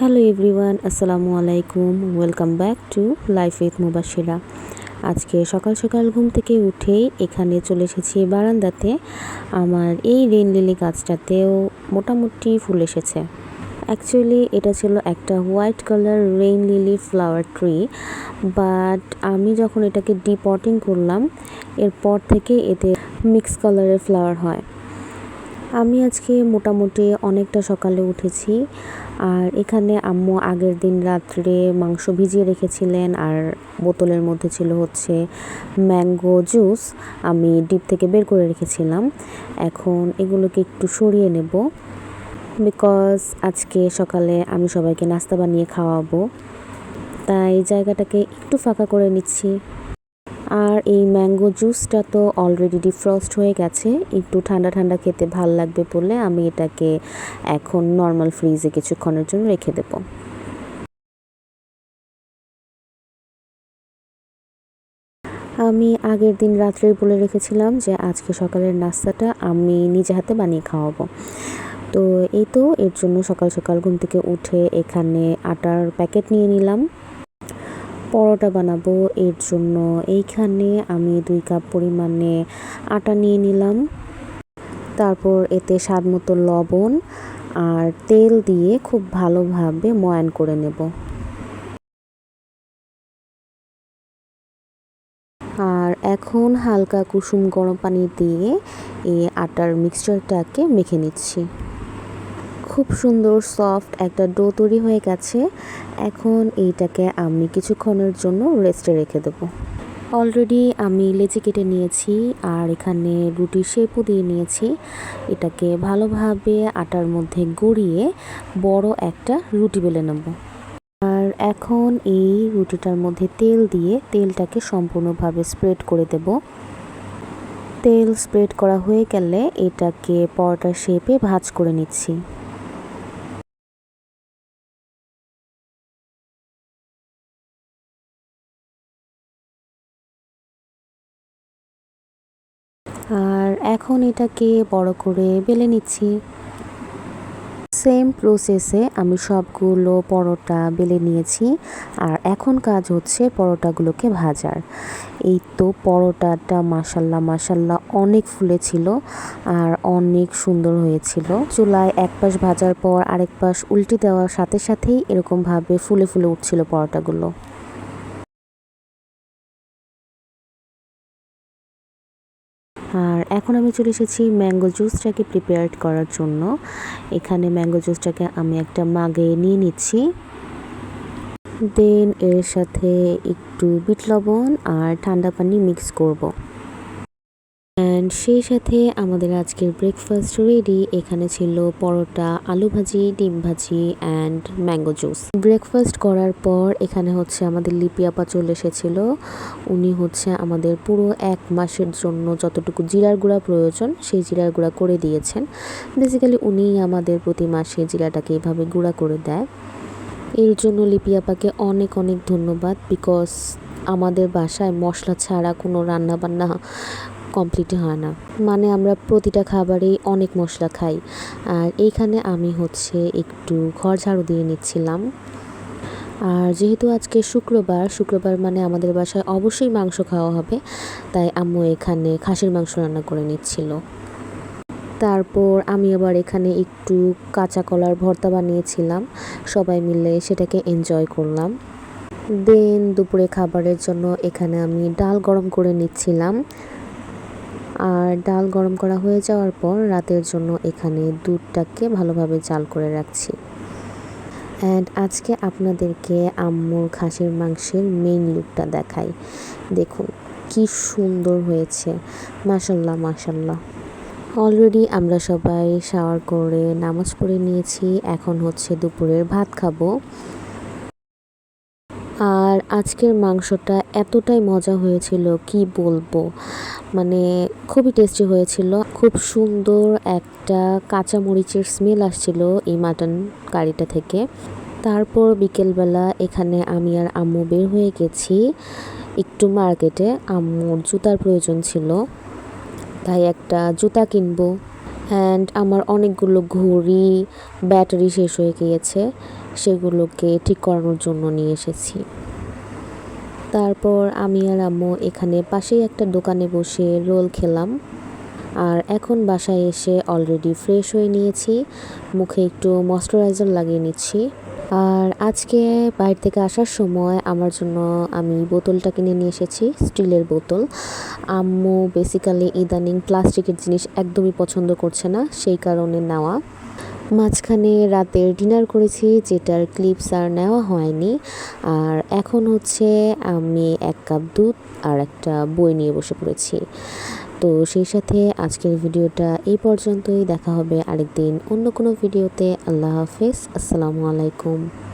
Hello everyone, আসসালামু আলাইকুম। Welcome back to life with Mubashira আজকে সকাল সকাল ঘুম থেকে উঠেই এখানে চলে এসেছি বারান্দাতে। আমার এই রেন লিলি গাছটাতেও মোটামুটি ফুল এসেছে। অ্যাকচুয়ালি এটা ছিল একটা white colour rain lily flower tree, but আমি যখন এটাকে ডিপটিং করলাম, এরপর থেকে এতে মিক্স কালারের ফ্লাওয়ার হয়। আমি আজকে মোটামুটি অনেকটা সকালে উঠেছি। আর এখানে আম্মু আগের দিন রাত্রে মাংস ভিজিয়ে রেখেছিলেন আর বোতলের মধ্যে ছিল হচ্ছে ম্যাঙ্গো জুস আমি ডিপ থেকে বের করে রেখেছিলাম। এখন এগুলোকে একটু সরিয়ে নেব বিকজ আজকে সকালে আমি সবাইকে নাস্তা বানিয়ে খাওয়াবো। তাই জায়গাটাকে একটু ফাঁকা করে নিচ্ছি। আর এই ম্যাঙ্গো জুসটা তো অলরেডি ডিফ্রস্ট হয়ে গেছে। একটু ঠান্ডা ঠান্ডা খেতে ভালো লাগবে বলে আমি এটাকে এখন নর্মাল ফ্রিজে কিছুক্ষণের জন্য রেখে দেব। আমি আগের দিন রাত্রেই বলে রেখেছিলাম যে আজকে সকালের নাস্তাটা আমি নিজে হাতে বানিয়ে খাওয়াবো। তো এই তো, এর জন্য সকাল সকাল ঘুম থেকে উঠে এখানে আটার প্যাকেট নিয়ে নিলাম। পরোটা বানাবো এর জন্য। এইখানে আমি দুই কাপ পরিমাণে আটা নিয়ে নিলাম। তারপর এতে স্বাদ মতো লবণ আর তেল দিয়ে খুব ভালোভাবে ময়ান করে নেব। আর এখন হালকা কুসুম গরম পানি দিয়ে এই আটার মিক্সচারটাকে মেখে নিচ্ছি। খুব সুন্দর, সফট একটা ডো তৈরি হয়ে গেছে। এখন এইটাকে আমি কিছুক্ষণের জন্য রেস্টে রেখে দেবো। অলরেডি আমি লেচি কেটে নিয়েছি আর এখানে রুটির শেপও দিয়ে নিয়েছি। এটাকে ভালোভাবে আটার মধ্যে গড়িয়ে বড় একটা রুটি বেলে নেব। আর এখন এই রুটিটার মধ্যে তেল দিয়ে তেলটাকে সম্পূর্ণভাবে স্প্রেড করে দেব। তেল স্প্রেড করা হয়ে গেলে এটাকে পরোটার শেপে ভাজ করে নিচ্ছি। আর এখন এটাকে বড় করে বেলে নিচ্ছি। সেম প্রসেসে আমি সবগুলো পরোটা বেলে নিয়েছি। আর এখন কাজ হচ্ছে পরোটাগুলোকে ভাজার। এই তো পরোটাটা মাসাল্লাহ মাসাল্লাহ অনেক ফুলেছিল আর অনেক সুন্দর হয়েছিল। চুলায় এক পাশ ভাজার পর আরেক পাশ উল্টে দেওয়ার সাথে সাথেই এরকমভাবে ফুলে ফুলে উঠছিল পরোটাগুলো। এখন আমি চলে এসেছি ম্যাঙ্গো জুসটাকে প্রিপেয়ার করার জন্য এখানে ম্যাঙ্গো জুসটাকে আমি একটা মাগে নিয়ে নিচ্ছি দেন এর সাথে একটু বিট লবণ আর ঠান্ডা পানি মিক্স করব। অ্যান্ড সেই সাথে আমাদের আজকের ব্রেকফাস্ট রেডি এখানে ছিল পরোটা, আলু ভাজি, ডিম ভাজি অ্যান্ড ম্যাঙ্গো জুস ব্রেকফাস্ট করার পর এখানে হচ্ছে আমাদের লিপি আপা চলে এসেছিল। উনি হচ্ছে আমাদের পুরো এক মাসের জন্য যতটুকু জিরার গুঁড়া প্রয়োজন, সেই জিরার গুঁড়া করে দিয়েছেন। বেসিক্যালি উনি আমাদের প্রতি মাসে জিরাটাকে এইভাবে গুঁড়া করে দেয়। এর জন্য লিপি আপাকে অনেক অনেক ধন্যবাদ বিকজ আমাদের বাসায় মশলা ছাড়া কোনো রান্না বান্না কমপ্লিট হয় না। মানে আমরা প্রতিটা খাবারেই অনেক মশলা খাই। আর এইখানে আমি হচ্ছে একটু ঘর ঝাড়ু দিয়ে নিচ্ছিলাম। আর যেহেতু আজকে শুক্রবার শুক্রবার মানে আমাদের বাসায় অবশ্যই মাংস খাওয়া হবে, তাই আম্মু এখানে খাসির মাংস রান্না করে নিচ্ছিল। তারপর আমি আবার এখানে একটু কাঁচা কলার ভর্তা বানিয়েছিলাম, সবাই মিলে সেটাকে এনজয় করলাম। দেন দুপুরে খাবারের জন্য এখানে আমি ডাল গরম করে নিচ্ছিলাম। আর ডাল গরম করা হয়ে যাওয়ার পর রাতের জন্য এখানে দুধটাকে ভালোভাবে জাল করে রাখছি। অ্যান্ড আজকে আপনাদেরকে আম্মুর খাসির মাংসের মেইন লুকটা দেখাই। দেখুন, কি সুন্দর হয়েছে। মাসাল্লাহ মাসাল্লাহ অলরেডি আমরা সবাই শাওয়ার করে নামাজ পড়ে নিয়েছি। এখন হচ্ছে দুপুরের ভাত খাব। আর আজকের মাংসটা এতটাই মজা হয়েছিল, কি বলব? মানে খুবই টেস্টি হয়েছিল, খুব সুন্দর একটা কাঁচা মরিচের স্মেল আসছিল এই মাটন কারিটা থেকে। তারপর বিকেলবেলা এখানে আমি আর আম্মু বের হয়ে গেছি, একটু মার্কেটে আম্মুর জুতার প্রয়োজন ছিল, তাই একটা জুতা কিনবো। অ্যান্ড আমার অনেকগুলো ঘড়ি ব্যাটারি শেষ হয়ে গিয়েছে, সেগুলোকে ঠিক করানোর জন্য নিয়ে এসেছি। তারপর আমি আর আম্মু এখানে পাশেই একটা দোকানে বসে রোল খেলাম। আর এখন বাসায় এসে অলরেডি ফ্রেশ হয়ে নিয়েছি। মুখে একটু ময়শ্চারাইজার লাগিয়ে নিচ্ছি। আর আজকে বাইরে থেকে আসার সময় আমার জন্য আমি বোতলটা কিনে নিয়ে এসেছি, স্টিলের বোতল। আম্মু বেসিক্যালি ইদানিং প্লাস্টিকের জিনিস একদমই পছন্দ করছে না, সেই কারণে নেওয়া। মাঝখানে রাতের ডিনার করেছি, যেটার ক্লিপস আর নেওয়া হয়নি। আর এখন হচ্ছে আমি এক কাপ দুধ আর একটা বই নিয়ে বসে পড়েছি। তো সেই সাথে আজকের ভিডিওটা এই পর্যন্তই। দেখা হবে আরেকদিন অন্য কোনো ভিডিওতে। আল্লাহ হাফেজ। আসসালামু আলাইকুম।